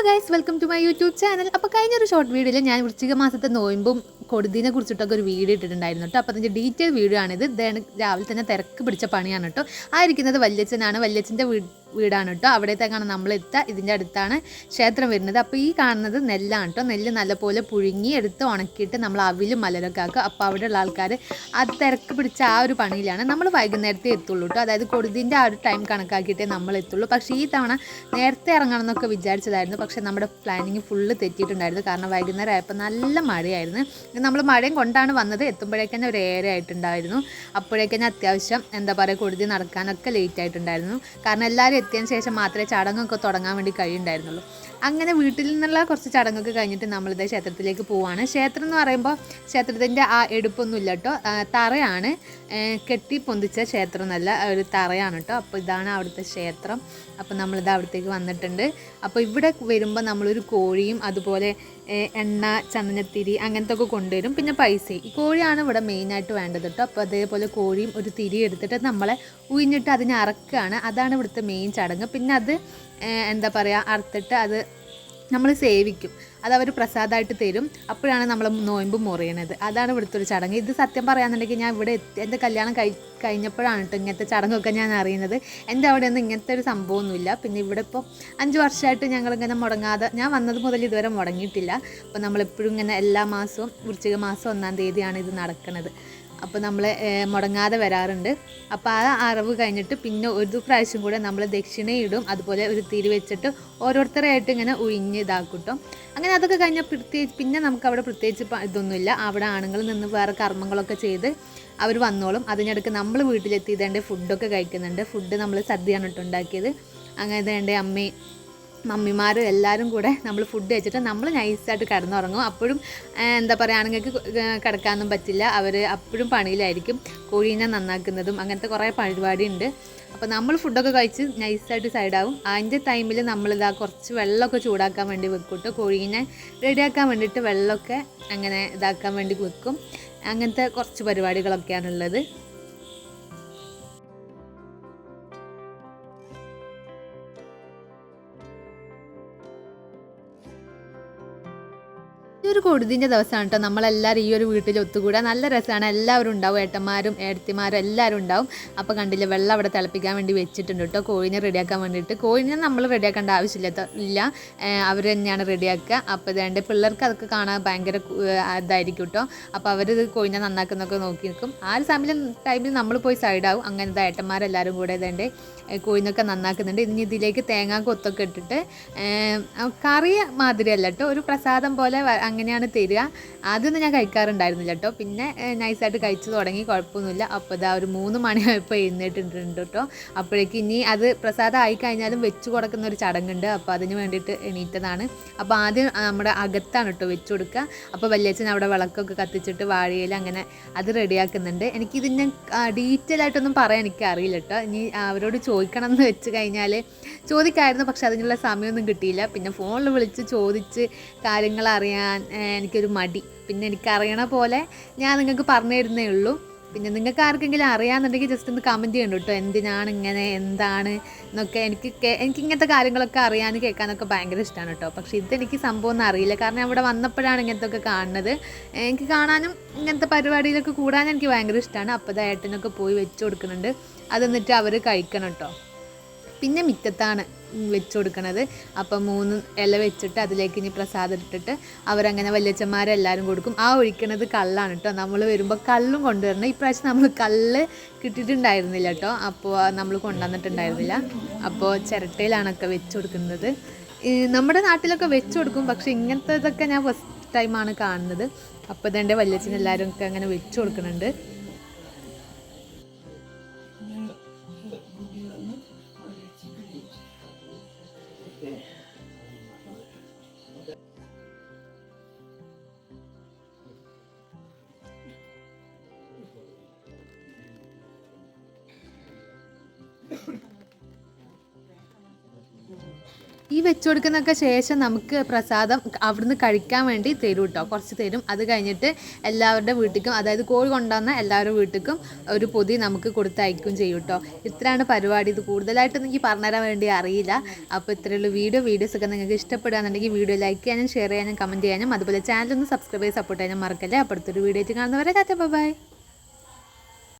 Hello guys welcome to my YouTube channel അപ്പോൾ കഴിഞ്ഞൊരു short വീഡിയോയിൽ ഞാൻ വൃശ്ചിക മാസത്തെ നോയമ്പും കൊടുതിനെ കുറിച്ചിട്ടൊക്കെ ഒരു വീഡിയോ ഇട്ടിട്ടുണ്ടായിരുന്നു കേട്ടോ അപ്പോൾ അതിന്റെ ഡീറ്റെയിൽ വീഡിയോ ആണിത്. രാവിലെ തന്നെ തിരക്ക് പിടിച്ച പണിയാണ് കേട്ടോ ആയിരിക്കുന്നത് വല്യച്ഛനാണ്. വല്യച്ഛന്റെ വീട് വീടാണ് കേട്ടോ. അവിടത്തേക്കാണ് നമ്മൾ എത്തുക. ഇതിന്റെ അടുത്താണ് ക്ഷേത്രം വരുന്നത്. അപ്പോൾ ഈ കാണുന്നത് നെല്ലാണ് കേട്ടോ. നെല്ല് നല്ലപോലെ പുഴുങ്ങി എടുത്ത് ഉണക്കിയിട്ട് നമ്മൾ അവിലും മലരൊക്കെ ആക്കുക അപ്പോൾ അവിടെയുള്ള ആൾക്കാർ അത് തിരക്ക് പിടിച്ച ആ ഒരു പണിയിലാണ് നമ്മൾ വൈകുന്നേരത്തെ എത്തുള്ളൂ കേട്ടോ. അതായത് കൊടുതിന്റെ ആ ഒരു ടൈം കണക്കാക്കിയിട്ടേ നമ്മൾ എത്തുള്ളൂ. പക്ഷേ ഈ തവണ നേരത്തെ ഇറങ്ങണം എന്നൊക്കെ വിചാരിച്ചതായിരുന്നു. പക്ഷേ നമ്മുടെ പ്ലാനിങ് ഫുള്ള് തെറ്റിയിട്ടുണ്ടായിരുന്നു. കാരണം വൈകുന്നേരം ആയപ്പോൾ നല്ല മഴയായിരുന്നു. നമ്മൾ മഴയും കൊണ്ടാണ് വന്നത്. എത്തുമ്പോഴേക്കന്നെ ഒരു ഏറെ ആയിട്ടുണ്ടായിരുന്നു. അപ്പോഴേക്കന്നെ അത്യാവശ്യം എന്താ പറയുക കൊടുതി നടക്കാനൊക്കെ ലേറ്റ് ആയിട്ടുണ്ടായിരുന്നു. കാരണം എല്ലാവരും എത്തിയതിന് ശേഷം മാത്രമേ ചടങ്ങൊക്കെ തുടങ്ങാൻ വേണ്ടി കഴിയുണ്ടായിരുന്നുള്ളൂ. അങ്ങനെ വീട്ടിൽ നിന്നുള്ള കുറച്ച് ചടങ്ങൊക്കെ കഴിഞ്ഞിട്ട് നമ്മളിത് ക്ഷേത്രത്തിലേക്ക് പോവാണ്. ക്ഷേത്രം എന്ന് പറയുമ്പോൾ ക്ഷേത്രത്തിന്റെ ആ എടുപ്പൊന്നുമില്ല കേട്ടോ. തറയാണ്. കെട്ടി പൊന്തിച്ച ക്ഷേത്രം എന്നല്ല ഒരു തറയാണ് കേട്ടോ. അപ്പോൾ ഇതാണ് അവിടുത്തെ ക്ഷേത്രം. അപ്പോൾ നമ്മളിത് അവിടത്തേക്ക് വന്നിട്ടുണ്ട്. അപ്പോൾ ഇവിടെ വരുമ്പോൾ നമ്മളൊരു കോഴിയും അതുപോലെ എണ്ണ ചന്ദനത്തിരി അങ്ങനത്തെ ഒക്കെ കൊണ്ടുവരും. പിന്നെ പൈസയും. ഈ കോഴിയാണ് ഇവിടെ മെയിനായിട്ട് വേണ്ടത് കേട്ടോ അപ്പോൾ അതേപോലെ കോഴിയും ഒരു തിരി എടുത്തിട്ട് നമ്മളെ ഉയിഞ്ഞിട്ട് അതിനെ അറക്കുകയാണ് അതാണ് ഇവിടുത്തെ മെയിൻ ചടങ്ങ്. പിന്നെ അത് എന്താ പറയുക അറുത്തിട്ട് അത് നമ്മൾ സേവിക്കും. അത് അവർ പ്രസാദമായിട്ട് തരും. അപ്പോഴാണ് നമ്മൾ നോയമ്പ് മുറിയണത്. അതാണ് ഇവിടുത്തെ ഒരു ചടങ്ങ്. ഇത് സത്യം പറയാന്നുണ്ടെങ്കിൽ ഞാൻ ഇവിടെ എന്റെ കല്യാണം കഴി കഴിഞ്ഞപ്പോഴാണ് കേട്ടോ ഇങ്ങനത്തെ ചടങ്ങൊക്കെ ഞാൻ അറിയുന്നത്. എന്റെ അവിടെ ഒന്നും ഇങ്ങനത്തെ ഒരു സംഭവമൊന്നുമില്ല. പിന്നെ ഇവിടെ ഇപ്പോൾ അഞ്ച് വർഷമായിട്ട് ഞങ്ങളിങ്ങനെ മുടങ്ങാതെ ഞാൻ വന്നത് മുതൽ ഇതുവരെ മുടങ്ങിയിട്ടില്ല. അപ്പോൾ നമ്മളെപ്പോഴും ഇങ്ങനെ എല്ലാ മാസവും വൃശ്ചിക മാസം ഒന്നാം തീയതിയാണ് ഇത് നടക്കുന്നത് അപ്പോൾ നമ്മൾ മുടങ്ങാതെ വരാറുണ്ട്. അപ്പോൾ ആ അറിവ് കഴിഞ്ഞിട്ട് പിന്നെ ഒരു പ്രാവശ്യം കൂടെ നമ്മൾ ദക്ഷിണയിടും. അതുപോലെ ഒരു തിരി വെച്ചിട്ട് ഓരോരുത്തരായിട്ട് ഇങ്ങനെ ഉഴിഞ്ഞ് ഇതാക്കും കേട്ടോ അങ്ങനെ അതൊക്കെ കഴിഞ്ഞാൽ പ്രത്യേകിച്ച് പിന്നെ നമുക്ക് അവിടെ പ്രത്യേകിച്ച് ഇതൊന്നുമില്ല. അവിടെ ആണുങ്ങൾ നിന്ന് വേറെ കർമ്മങ്ങളൊക്കെ ചെയ്ത് അവർ വന്നോളും. അതിനിടയ്ക്ക് നമ്മൾ വീട്ടിലെത്തിയതേണ്ട ഫുഡൊക്കെ കഴിക്കുന്നുണ്ട്. ഫുഡ് നമ്മൾ സദ്യയാണ് കേട്ടോ ഉണ്ടാക്കിയത്. അങ്ങനെ അമ്മയും മമ്മിമാരും എല്ലാവരും കൂടെ നമ്മൾ ഫുഡ് കഴിച്ചിട്ട് നമ്മൾ നൈസായിട്ട് കിടന്നുറങ്ങും. അപ്പോഴും എന്താ പറയുക ആണുങ്ങൾക്ക് കിടക്കാനൊന്നും പറ്റില്ല. അവർ അപ്പോഴും പണിയിലായിരിക്കും. കോഴീനെ നന്നാക്കുന്നതും അങ്ങനത്തെ കുറേ പരിപാടി ഉണ്ട് അപ്പോൾ നമ്മൾ ഫുഡൊക്കെ കഴിച്ച് നൈസായിട്ട് സൈഡാവും അതിന്റെ ടൈമിൽ നമ്മളിതാ കുറച്ച് വെള്ളമൊക്കെ ചൂടാക്കാൻ വേണ്ടി വെക്കും കേട്ടോ കോഴീനെ റെഡിയാക്കാൻ വേണ്ടിയിട്ട് വെള്ളമൊക്കെ അങ്ങനെ ഇതാക്കാൻ വേണ്ടി വെക്കും. അങ്ങനത്തെ കുറച്ച് പരിപാടികളൊക്കെയാണുള്ളത്. ഒരു കൊടുതിന്റെ ദിവസമാണ് കേട്ടോ. നമ്മളെല്ലാവരും ഈ ഒരു വീട്ടിൽ ഒത്തുകൂടാൻ നല്ല രസമാണ്. എല്ലാവരും ഉണ്ടാവും. ഏട്ടന്മാരും ഏടത്തിമാരും എല്ലാവരും ഉണ്ടാവും. അപ്പോൾ കണ്ടില്ല വെള്ളം അവിടെ തിളപ്പിക്കാൻ വേണ്ടി വെച്ചിട്ടുണ്ട് കേട്ടോ. കോഴിനെ റെഡിയാക്കാൻ വേണ്ടിയിട്ട്. കോഴിനെ നമ്മൾ റെഡിയാക്കേണ്ട ആവശ്യമില്ല ഇല്ല. അവർ തന്നെയാണ് റെഡിയാക്കുക. അപ്പോൾ ഇതേണ്ട പിള്ളേർക്ക് അതൊക്കെ കാണാൻ ഭയങ്കര ഇതായിരിക്കും കേട്ടോ അപ്പോൾ അവർ കോഴിനെ നന്നാക്കുന്നൊക്കെ നോക്കി നിൽക്കും. ആ ഒരു സമയം ടൈമിൽ നമ്മൾ പോയി സൈഡാവും അങ്ങനത്തെ ഏട്ടന്മാരെല്ലാവരും കൂടെ ഇതേണ്ട കോഴിനൊക്കെ നന്നാക്കുന്നുണ്ട്. ഇനി ഇതിലേക്ക് തേങ്ങാ കൊത്തൊക്കെ ഇട്ടിട്ട് കറി മാതിരിയല്ല കേട്ടോ ഒരു പ്രസാദം പോലെ വ- അങ്ങനെയാണ് തരിക. ആദ്യമൊന്നും ഞാൻ കഴിക്കാറുണ്ടായിരുന്നില്ല കേട്ടോ പിന്നെ നൈസായിട്ട് കഴിച്ചു തുടങ്ങി കുഴപ്പമൊന്നുമില്ല. അപ്പോൾ ഇതാ ഒരു മൂന്ന് മണിയായപ്പോൾ എഴുന്നേറ്റിട്ടുണ്ട് കേട്ടോ അപ്പോഴേക്ക് ഇനി അത് പ്രസാദം ആയി കഴിഞ്ഞാലും വെച്ച് കൊടുക്കുന്ന ഒരു ചടങ്ങുണ്ട്. അപ്പോൾ അതിന് വേണ്ടിയിട്ട് എണീറ്റതാണ്. അപ്പോൾ ആദ്യം നമ്മുടെ അകത്താണ് കേട്ടോ വെച്ച് കൊടുക്കുക. അപ്പോൾ വല്യച്ഛൻ അവിടെ വിളക്കൊക്കെ കത്തിച്ചിട്ട് വാഴയിൽ അങ്ങനെ അത് റെഡിയാക്കുന്നുണ്ട്. എനിക്കിതിന് ഡീറ്റെയിൽ ആയിട്ടൊന്നും പറയാൻ എനിക്ക് അറിയില്ല കേട്ടോ ഇനി അവരോട് ചോദിക്കണം എന്ന് വെച്ച് കഴിഞ്ഞാൽ ചോദിക്കായിരുന്നു. പക്ഷെ അതിനുള്ള സമയമൊന്നും കിട്ടിയില്ല. പിന്നെ ഫോണിൽ വിളിച്ച് ചോദിച്ച് കാര്യങ്ങൾ അറിയാൻ എനിക്കൊരു മടി. പിന്നെ എനിക്കറിയണ പോലെ ഞാൻ നിങ്ങൾക്ക് പറഞ്ഞു തരുന്നേ ഉള്ളൂ. പിന്നെ നിങ്ങൾക്ക് ആർക്കെങ്കിലും അറിയാമെന്നുണ്ടെങ്കിൽ ജസ്റ്റ് ഒന്ന് കമന്റ് ചെയ്യണം കേട്ടോ. എന്തിനാണ് ഇങ്ങനെ? എന്താണ്? എന്നൊക്കെ എനിക്ക് എനിക്ക് ഇങ്ങനത്തെ കാര്യങ്ങളൊക്കെ അറിയാൻ കേൾക്കാനൊക്കെ ഭയങ്കര ഇഷ്ടമാണ് കേട്ടോ. പക്ഷേ ഇതെനിക്ക് സംഭവം ഒന്നും അറിയില്ല. കാരണം അവിടെ വന്നപ്പോഴാണ് ഇങ്ങനത്തെ ഒക്കെ കാണുന്നത്. എനിക്ക് കാണാനും ഇങ്ങനത്തെ പരിപാടിയിലൊക്കെ കൂടാനും എനിക്ക് ഭയങ്കര ഇഷ്ടമാണ് അപ്പോൾ ഏട്ടനൊക്കെ പോയി വെച്ച് കൊടുക്കുന്നുണ്ട്. അതെന്നിട്ട് അവർ കഴിക്കണം കേട്ടോ. പിന്നെ മിറ്റത്താണ് വെച്ച് കൊടുക്കണത്. അപ്പം മൂന്ന് ഇല വെച്ചിട്ട് അതിലേക്ക് ഇനി പ്രസാദം ഇട്ടിട്ട് അവരങ്ങനെ വല്യച്ഛന്മാരെല്ലാവരും കൊടുക്കും. ആ ഒഴിക്കണത് കള്ളാണ് കേട്ടോ നമ്മൾ വരുമ്പോൾ കള്ളും കൊണ്ടുവരണം. ഇപ്രാവശ്യം നമ്മൾ കള്ള് കിട്ടിയിട്ടുണ്ടായിരുന്നില്ല കേട്ടോ അപ്പോൾ നമ്മൾ കൊണ്ടുവന്നിട്ടുണ്ടായിരുന്നില്ല. അപ്പോൾ ചിരട്ടയിലാണൊക്കെ വെച്ച് കൊടുക്കുന്നത്. നമ്മുടെ നാട്ടിലൊക്കെ വെച്ച് കൊടുക്കും. പക്ഷേ ഇങ്ങനത്തെ ഇതൊക്കെ ഞാൻ ഫസ്റ്റ് ടൈമാണ് കാണുന്നത്. അപ്പോൾ ഇതെന്റെ വല്യച്ഛൻ എല്ലാവരും ഒക്കെ അങ്ങനെ വെച്ച് കൊടുക്കുന്നുണ്ട് ഈ വെച്ചു കൊടുക്കുന്നൊക്കെ ശേഷം നമുക്ക് പ്രസാദം അവിടുന്ന് കഴിക്കാൻ വേണ്ടി തരും കേട്ടോ കുറച്ച് തരും. അത് കഴിഞ്ഞിട്ട് എല്ലാവരുടെ വീട്ടിലും അതായത് കോഴി കൊണ്ടുവന്ന എല്ലാവരുടെ വീട്ടിലും ഒരു പൊതി നമുക്ക് കൊടുത്തയക്കും ചെയ്യും കേട്ടോ ഇത്രയാണ് പരിപാടി. ഇത് കൂടുതലായിട്ട് എനിക്ക് പറഞ്ഞുതരാൻ വേണ്ടി അറിയില്ല. അപ്പോൾ ഇത്രയുള്ള വീഡിയോ. വീഡിയോസ് ഒക്കെ നിങ്ങൾക്ക് ഇഷ്ടപ്പെടുകയാണെന്നുണ്ടെങ്കിൽ വീഡിയോ ലൈക്ക് ചെയ്യാനും ഷെയർ ചെയ്യാനും കമന്റ് ചെയ്യാനും അതുപോലെ ചാനൽ ഒന്ന് സബ്സ്ക്രൈബ് ചെയ്ത് സപ്പോർട്ട് ചെയ്യാനും മറക്കല്ലേ. അപ്പോഴത്തെ ഒരു വീഡിയോ ആയിട്ട് കാണുന്നവരെ ടാറ്റ ബൈ